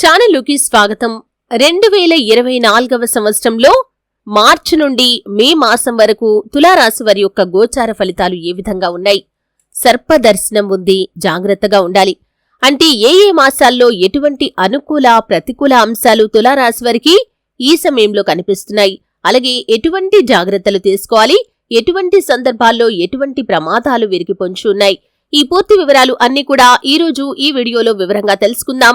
ఛానల్లోకి స్వాగతం. రెండు వేల ఇరవై నాలుగవ సంవత్సరంలో మార్చి నుండి మే మాసం వరకు తులారాశి వారి యొక్క గోచార ఫలితాలు ఏ విధంగా ఉన్నాయి? సర్ప దర్శనం ఉంది జాగ్రత్తగా ఉండాలి. అంటే ఏ ఏ మాసాల్లో ఎటువంటి అనుకూల ప్రతికూల అంశాలు తులారాశి వారికి ఈ సమయంలో కనిపిస్తున్నాయి? అలాగే ఎటువంటి జాగ్రత్తలు తీసుకోవాలి? ఎటువంటి సందర్భాల్లో ఎటువంటి ప్రమాదాలు వీరికి పొంచి ఉన్నాయి? ఈ పూర్తి వివరాలు అన్ని కూడా ఈ రోజు ఈ వీడియోలో వివరంగా తెలుసుకుందాం.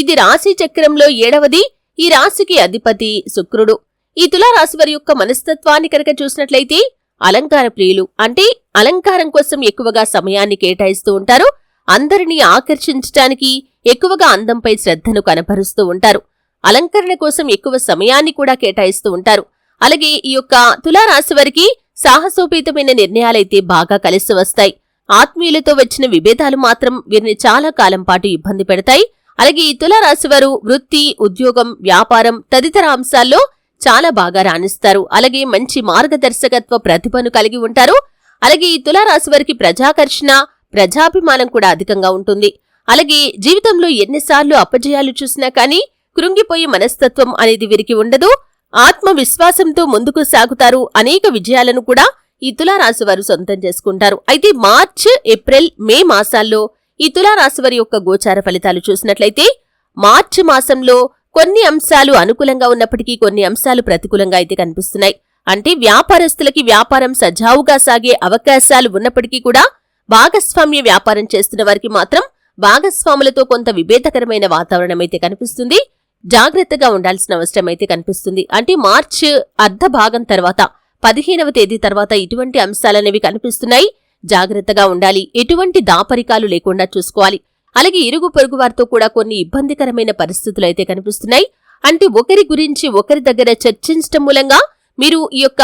ఇది రాశి చక్రంలో ఏడవది ఈ రాశికి అధిపతి శుక్రుడు. ఈ తులారాశి వారి యొక్క మనస్తత్వాన్ని కనుక చూసినట్లయితే అలంకార ప్రియులు అంటే అలంకారం కోసం ఎక్కువగా సమయాన్ని కేటాయిస్తూ ఉంటారు. అందరినీ ఆకర్షించటానికి ఎక్కువగా అందంపై శ్రద్ధను కనపరుస్తూ ఉంటారు. అలంకరణ కోసం ఎక్కువ సమయాన్ని కూడా కేటాయిస్తూ ఉంటారు. అలాగే ఈ యొక్క తులారాశి వారికి సాహసోపేతమైన నిర్ణయాలైతే బాగా కలిసి వస్తాయి. ఆత్మీయులతో వచ్చిన విభేదాలు మాత్రం వీరిని చాలా కాలం పాటు ఇబ్బంది పెడతాయి. అలాగే ఈ తులారాశి వారు వృత్తి ఉద్యోగం వ్యాపారం తదితర అంశాల్లో చాలా బాగా రాణిస్తారు. అలాగే మంచి మార్గదర్శకత్వ ప్రతిభను కలిగి ఉంటారు. అలాగే ఈ తులారాశి వారికి ప్రజాకర్షణ ప్రజాభిమానం కూడా అధికంగా ఉంటుంది. అలాగే జీవితంలో ఎన్నిసార్లు అపజయాలు చూసినా కానీ కృంగిపోయే మనస్తత్వం అనేది వీరికి ఉండదు. ఆత్మవిశ్వాసంతో ముందుకు సాగుతారు. అనేక విజయాలను కూడా ఈ తులారాశి వారు సొంతం చేసుకుంటారు. అయితే మార్చ్ ఏప్రిల్ మే మాసాల్లో ఈ తులారాశి వారి యొక్క గోచార ఫలితాలు చూసినట్లయితే మార్చి మాసంలో కొన్ని అంశాలు అనుకూలంగా ఉన్నప్పటికీ కొన్ని అంశాలు ప్రతికూలంగా అయితే కనిపిస్తున్నాయి. అంటే వ్యాపారస్తులకి వ్యాపారం సజావుగా సాగే అవకాశాలు ఉన్నప్పటికీ కూడా భాగస్వామ్య వ్యాపారం చేస్తున్న వారికి మాత్రం భాగస్వాములతో కొంత విభేదకరమైన వాతావరణం అయితే కనిపిస్తుంది. జాగ్రత్తగా ఉండాల్సిన అవసరం అయితే కనిపిస్తుంది. అంటే మార్చ్ అర్ధ భాగం తర్వాత పదిహేనవ తేదీ తర్వాత ఇటువంటి అంశాలనేవి కనిపిస్తున్నాయి. జాగ్రత్తగా ఉండాలి. ఎటువంటి దాపరికాలు లేకుండా చూసుకోవాలి. అలాగే ఇరుగు పొరుగు వారితో కూడా కొన్ని ఇబ్బందికరమైన పరిస్థితులు అయితే కనిపిస్తున్నాయి. అంటే ఒకరి గురించి ఒకరి దగ్గర చర్చించటం మూలంగా మీరు ఈ యొక్క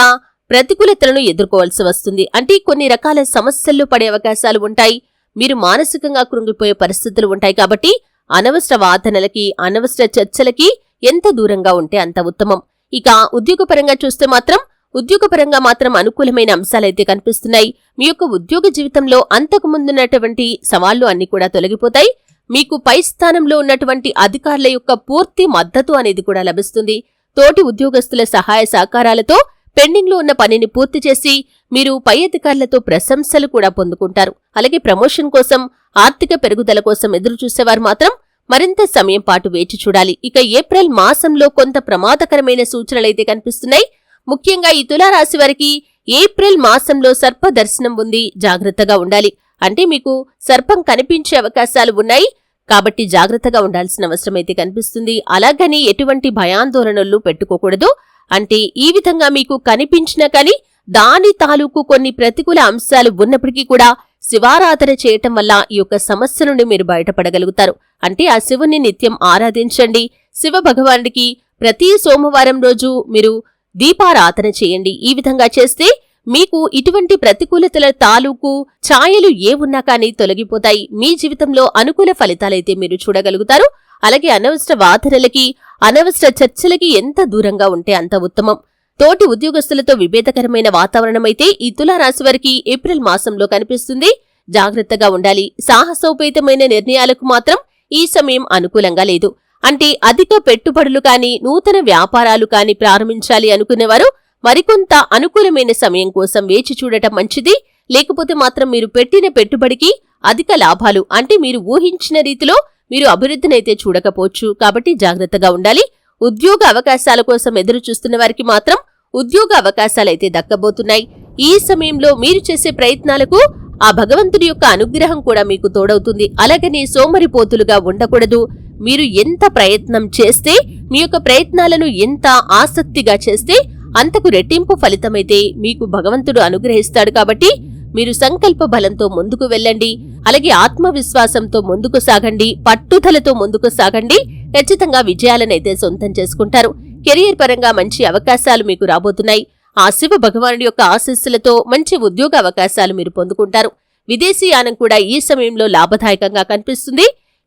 ప్రతికూలతలను ఎదుర్కోవాల్సి వస్తుంది. అంటే కొన్ని రకాల సమస్యల్లో పడే అవకాశాలు ఉంటాయి. మీరు మానసికంగా కృంగిపోయే పరిస్థితులు ఉంటాయి కాబట్టి అనవసర వాదనలకి అనవసర చర్చలకి ఎంత దూరంగా ఉంటే అంత ఉత్తమం. ఇక ఉద్యోగపరంగా చూస్తే మాత్రం ఉద్యోగపరంగా మాత్రం అనుకూలమైన అంశాలైతే కనిపిస్తున్నాయి. మీ యొక్క ఉద్యోగ జీవితంలో అంతకు ముందున్నటువంటి సవాళ్ళు అన్ని కూడా తొలగిపోతాయి. మీకు పై స్థానంలో ఉన్నటువంటి అధికారుల యొక్క పూర్తి మద్దతు అనేది కూడా లభిస్తుంది. తోటి ఉద్యోగస్తుల సహాయ సహకారాలతో పెండింగ్లో ఉన్న పనిని పూర్తి చేసి మీరు పై అధికారులతో ప్రశంసలు కూడా పొందుకుంటారు. అలాగే ప్రమోషన్ కోసం ఆర్థిక పెరుగుదల కోసం ఎదురు చూసేవారు మాత్రం మరింత సమయం పాటు వేచి చూడాలి. ఇక ఏప్రిల్ మాసంలో కొంత ప్రమాదకరమైన సూచనలైతే కనిపిస్తున్నాయి. ముఖ్యంగా ఈ తులారాశి వారికి ఏప్రిల్ మాసంలో సర్ప దర్శనం ఉంది. జాగ్రత్తగా ఉండాలి. అంటే మీకు సర్పం కనిపించే అవకాశాలు ఉన్నాయి. కాబట్టి జాగ్రత్తగా ఉండాల్సిన అవసరం అయితే కనిపిస్తుంది. అలాగని ఎటువంటి భయాందోళనలు పెట్టుకోకూడదు. అంటే ఈ విధంగా మీకు కనిపించినా కానీ దాని తాలూకు కొన్ని ప్రతికూల అంశాలు ఉన్నప్పటికీ కూడా శివారాధన చేయటం వల్ల ఈ యొక్క సమస్య నుండి మీరు బయటపడగలుగుతారు. అంటే ఆ శివుని నిత్యం ఆరాధించండి. శివ భగవానుడికి ప్రతి సోమవారం రోజు మీరు దీపారాధన చేయండి. ఈ విధంగా చేస్తే మీకు ఇటువంటి ప్రతికూలతల తాలూకు ఛాయలు ఏ ఉన్నా కానీ తొలగిపోతాయి. మీ జీవితంలో అనుకూల ఫలితాలైతే మీరు చూడగలుగుతారు. అలాగే అనవసర వాదనలకి అనవసర చర్చలకి ఎంత దూరంగా ఉంటే అంత ఉత్తమం. తోటి ఉద్యోగస్తులతో విభేదకరమైన వాతావరణమైతే ఈ తులారాశి వారికి ఏప్రిల్ మాసంలో కనిపిస్తుంది. జాగ్రత్తగా ఉండాలి. సాహసోపేతమైన నిర్ణయాలకు మాత్రం ఈ సమయం అనుకూలంగా లేదు. అంటే అధిక పెట్టుబడులు కాని నూతన వ్యాపారాలు కాని ప్రారంభించాలి అనుకునేవారు మరికొంత అనుకూలమైన సమయం కోసం వేచి చూడటం మంచిది. లేకపోతే మాత్రం మీరు పెట్టిన పెట్టుబడికి అధిక లాభాలు అంటే మీరు ఊహించిన రీతిలో మీరు అభివృద్ధినైతే చూడకపోవచ్చు. కాబట్టి జాగ్రత్తగా ఉండాలి. ఉద్యోగ అవకాశాల కోసం ఎదురు చూస్తున్న వారికి మాత్రం ఉద్యోగ అవకాశాలైతే దక్కబోతున్నాయి. ఈ సమయంలో మీరు చేసే ప్రయత్నాలకు ఆ భగవంతుడి యొక్క అనుగ్రహం కూడా మీకు తోడవుతుంది. అలాగని సోమరిపోతులుగా ఉండకూడదు. మీరు ఎంత ప్రయత్నం చేస్తే మీ యొక్క ప్రయత్నాలను ఎంత ఆసక్తిగా చేస్తే అంతకు రెట్టింపు ఫలితమైతే మీకు భగవంతుడు అనుగ్రహిస్తాడు కాబట్టి మీరు సంకల్ప బలంతో ముందుకు వెళ్ళండి. అలాగే ఆత్మవిశ్వాసంతో ముందుకు సాగండి. పట్టుదలతో ముందుకు సాగండి. ఖచ్చితంగా విజయాలనైతే సొంతం చేసుకుంటారు. కెరియర్ పరంగా మంచి అవకాశాలు మీకు రాబోతున్నాయి. ఆ శివ భగవానుడి యొక్క ఆశీస్సులతో మంచి ఉద్యోగ అవకాశాలు మీరు పొందుకుంటారు. విదేశీయానం కూడా ఈ సమయంలో లాభదాయకంగా కనిపిస్తుంది.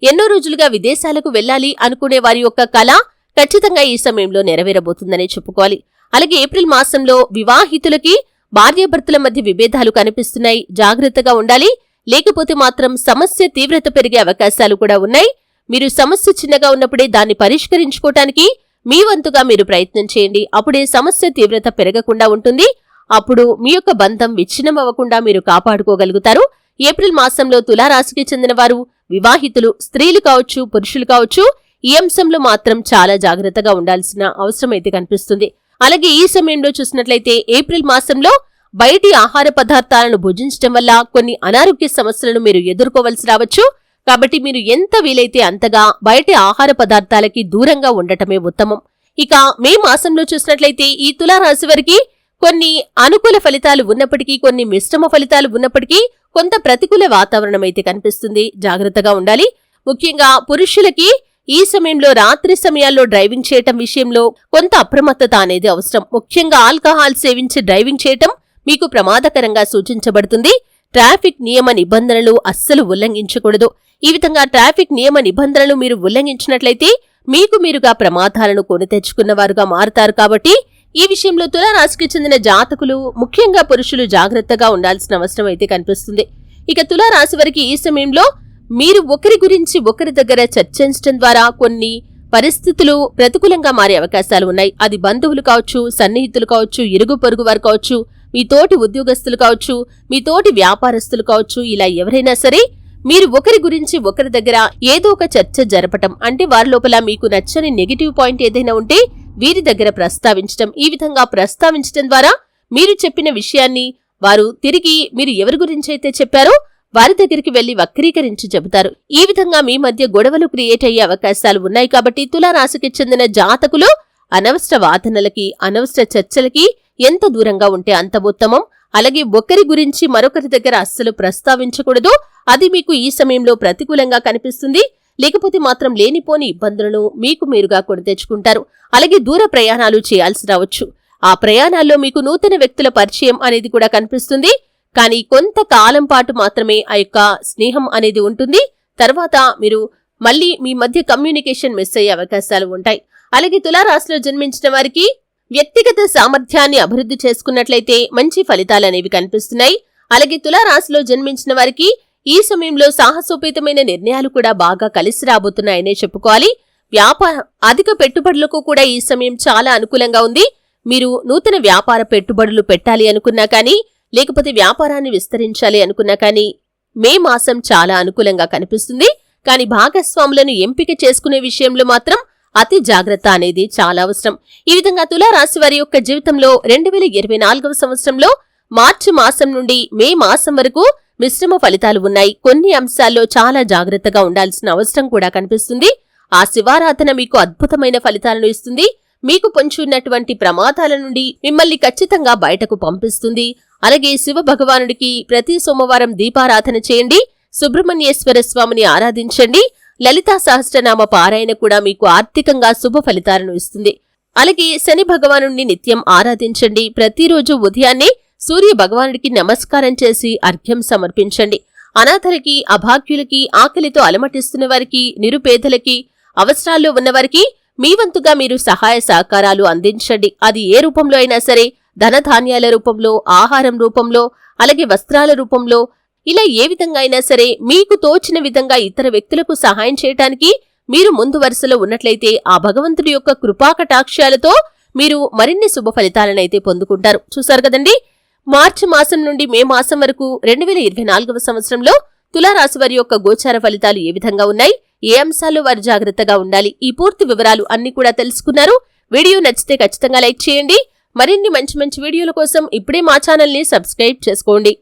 ఎన్నో రోజులుగా విదేశాలకు వెళ్ళాలి అనుకునే వారి యొక్క కళ ఖచ్చితంగా ఈ సమయంలో నెరవేరబోతుందని చెప్పుకోవాలి. అలాగే ఏప్రిల్ మాసంలో వివాహితులకి భార్యాభర్తల మధ్య విభేదాలు కనిపిస్తున్నాయి. జాగ్రత్తగా ఉండాలి. లేకపోతే మాత్రం సమస్య తీవ్రత పెరిగే అవకాశాలు కూడా ఉన్నాయి. మీరు సమస్య చిన్నగా ఉన్నప్పుడే దాన్ని పరిష్కరించుకోవటానికి మీ వంతుగా మీరు ప్రయత్నం చేయండి. అప్పుడే సమస్య తీవ్రత పెరగకుండా ఉంటుంది. అప్పుడు మీ యొక్క బంధం విచ్ఛిన్నం అవ్వకుండా మీరు కాపాడుకోగలుగుతారు. ఏప్రిల్ మాసంలో తులారాశికి చెందిన వారు వివాహితులు స్త్రీలు కావచ్చు పురుషులు కావచ్చు ఈ అంశంలో మాత్రం చాలా జాగ్రత్తగా ఉండాల్సిన అవసరం అయితే కనిపిస్తుంది. అలాగే ఈ సమయంలో చూసినట్లయితే ఏప్రిల్ మాసంలో బయటి ఆహార పదార్థాలను భుజించడం వల్ల కొన్ని అనారోగ్య సమస్యలను మీరు ఎదుర్కోవలసి రావచ్చు. కాబట్టి మీరు ఎంత వీలైతే అంతగా బయటి ఆహార పదార్థాలకి దూరంగా ఉండటమే ఉత్తమం. ఇక మే మాసంలో చూసినట్లయితే ఈ తులారాశి వారికి కొన్ని అనుకూల ఫలితాలు ఉన్నప్పటికీ కొన్ని మిశ్రమ ఫలితాలు ఉన్నప్పటికీ కొంత ప్రతికూల వాతావరణం అయితే కనిపిస్తుంది. జాగ్రత్తగా ఉండాలి. ముఖ్యంగా పురుషులకి ఈ సమయంలో రాత్రి సమయాల్లో డ్రైవింగ్ చేయటం విషయంలో కొంత అప్రమత్తత అనేది అవసరం. ముఖ్యంగా ఆల్కహాల్ సేవించి డ్రైవింగ్ చేయటం మీకు ప్రమాదకరంగా సూచించబడుతుంది. ట్రాఫిక్ నియమ నిబంధనలు అస్సలు ఉల్లంఘించకూడదు. ఈ విధంగా ట్రాఫిక్ నియమ నిబంధనలు మీరు ఉల్లంఘించినట్లయితే మీకు మీరుగా ప్రమాదాలను కొని తెచ్చుకున్నవారుగా మారుతారు కాబట్టి ఈ విషయంలో తులారాశికి చెందిన జాతకులు ముఖ్యంగా పురుషులు జాగ్రత్తగా ఉండాల్సిన అవసరం అయితే కనిపిస్తుంది. ఇక తులారాశి వారికి ఈ సమయంలో మీరు ఒకరి గురించి ఒకరి దగ్గర చర్చించడం ద్వారా కొన్ని పరిస్థితులు ప్రతికూలంగా మారే అవకాశాలు ఉన్నాయి. అది బంధువులు కావచ్చు సన్నిహితులు కావచ్చు ఇరుగు పొరుగు వారు కావచ్చు మీ తోటి ఉద్యోగస్తులు కావచ్చు మీ తోటి వ్యాపారస్తులు కావచ్చు ఇలా ఎవరైనా సరే మీరు ఒకరి గురించి ఒకరి దగ్గర ఏదో ఒక చర్చ జరపటం. అంటే వారి లోపల మీకు నచ్చని నెగిటివ్ పాయింట్ ఏదైనా ఉంటే వీరి దగ్గర ప్రస్తావించటం ఈ విధంగా ప్రస్తావించటం ద్వారా మీరు చెప్పిన విషయాన్ని వారు తిరిగి మీరు ఎవరి గురించైతే చెప్పారో వారి దగ్గరికి వెళ్ళి వక్రీకరించి చెబుతారు. ఈ విధంగా మీ మధ్య గొడవలు క్రియేట్ అయ్యే అవకాశాలు ఉన్నాయి కాబట్టి తులారాశికి చెందిన జాతకులు అనవసర వాదనలకి అనవసర చర్చలకి ఎంత దూరంగా ఉంటే అంత ఉత్తమం. అలాగే ఒకరి గురించి మరొకరి దగ్గర అస్సలు ప్రస్తావించకూడదు. అది మీకు ఈ సమయంలో ప్రతికూలంగా కనిపిస్తుంది. లేకపోతే మాత్రం లేనిపోని ఇబ్బందులను మీకు మీరుగా కొని తెచ్చుకుంటారు. అలాగే దూర ప్రయాణాలు చేయాల్సి రావచ్చు. ఆ ప్రయాణాల్లో మీకు నూతన వ్యక్తుల పరిచయం అనేది కూడా కనిపిస్తుంది. కానీ కొంతకాలం పాటు మాత్రమే ఆ యొక్క స్నేహం అనేది ఉంటుంది. తర్వాత మీరు మళ్ళీ మీ మధ్య కమ్యూనికేషన్ మిస్ అయ్యే అవకాశాలు ఉంటాయి. అలాగే తులారాశిలో జన్మించిన వారికి వ్యక్తిగత సామర్థ్యాన్ని అభివృద్ధి చేసుకున్నట్లయితే మంచి ఫలితాలు అనేవి కనిపిస్తున్నాయి. అలాగే తులారాశిలో జన్మించిన వారికి ఈ సమయంలో సాహసోపేతమైన నిర్ణయాలు కూడా బాగా కలిసి రాబోతున్నాయనే చెప్పుకోవాలి. వ్యాపార అధిక పెట్టుబడులకు కూడా ఈ సమయం చాలా అనుకూలంగా ఉంది. మీరు నూతన వ్యాపార పెట్టుబడులు పెట్టాలి అనుకున్నా కానీ లేకపోతే వ్యాపారాన్ని విస్తరించాలి అనుకున్నా కానీ మే మాసం చాలా అనుకూలంగా కనిపిస్తుంది. కానీ భాగస్వాములను ఎంపిక చేసుకునే విషయంలో మాత్రం అతి జాగ్రత్త అనేది చాలా అవసరం. ఈ విధంగా తులారాశి వారి యొక్క జీవితంలో రెండు వేల ఇరవై నాలుగవ సంవత్సరంలో మార్చి మాసం నుండి మే మాసం వరకు మిశ్రమ ఫలితాలు ఉన్నాయి. కొన్ని అంశాల్లో చాలా జాగ్రత్తగా ఉండాల్సిన అవసరం కూడా కనిపిస్తుంది. ఆ శివారాధన మీకు అద్భుతమైన ఫలితాలను ఇస్తుంది. మీకు పొంచున్నటువంటి ప్రమాదాల నుండి మిమ్మల్ని ఖచ్చితంగా బయటకు పంపిస్తుంది. అలాగే శివ భగవానుడికి ప్రతి సోమవారం దీపారాధన చేయండి. సుబ్రహ్మణ్యేశ్వర స్వామిని ఆరాధించండి. లలితా సహస్రనామ పారాయణ కూడా మీకు ఆర్థికంగా శుభ ఫలితాలను ఇస్తుంది. అలాగే శని భగవాను నిత్యం ఆరాధించండి. ప్రతిరోజు ఉదయాన్నే సూర్య భగవానుడికి నమస్కారం చేసి అర్ఘ్యం సమర్పించండి. అనాథలకి అభాగ్యులకి ఆకలితో అలమటిస్తున్న వారికి నిరుపేదలకి అవసరాల్లో ఉన్నవారికి మీ వంతుగా మీరు సహాయ సహకారాలు అందించండి. అది ఏ రూపంలో అయినా సరే ధనధాన్యాల రూపంలో ఆహారం రూపంలో అలాగే వస్త్రాల రూపంలో ఇలా ఏ విధంగా అయినా సరే మీకు తోచిన విధంగా ఇతర వ్యక్తులకు సహాయం చేయటానికి మీరు ముందు వరుసలో ఉన్నట్లయితే ఆ భగవంతుడి యొక్క కృపాకటాక్షాలతో మీరు మరిన్ని శుభ ఫలితాలనైతే పొందుకుంటారు. చూసారు కదండి? మార్చి మాసం నుండి మే మాసం వరకు రెండు వేల ఇరవై నాలుగవ సంవత్సరంలో తులారాశి వారి యొక్క గోచార ఫలితాలు ఏ విధంగా ఉన్నాయి? ఏ అంశాలు వారు జాగ్రత్తగా ఉండాలి? ఈ పూర్తి వివరాలు అన్ని కూడా తెలుసుకున్నారు. వీడియో నచ్చితే ఖచ్చితంగా లైక్ చేయండి. మరిన్ని మంచి మంచి వీడియోల కోసం ఇప్పుడే మా ఛానల్ని సబ్స్క్రైబ్ చేసుకోండి.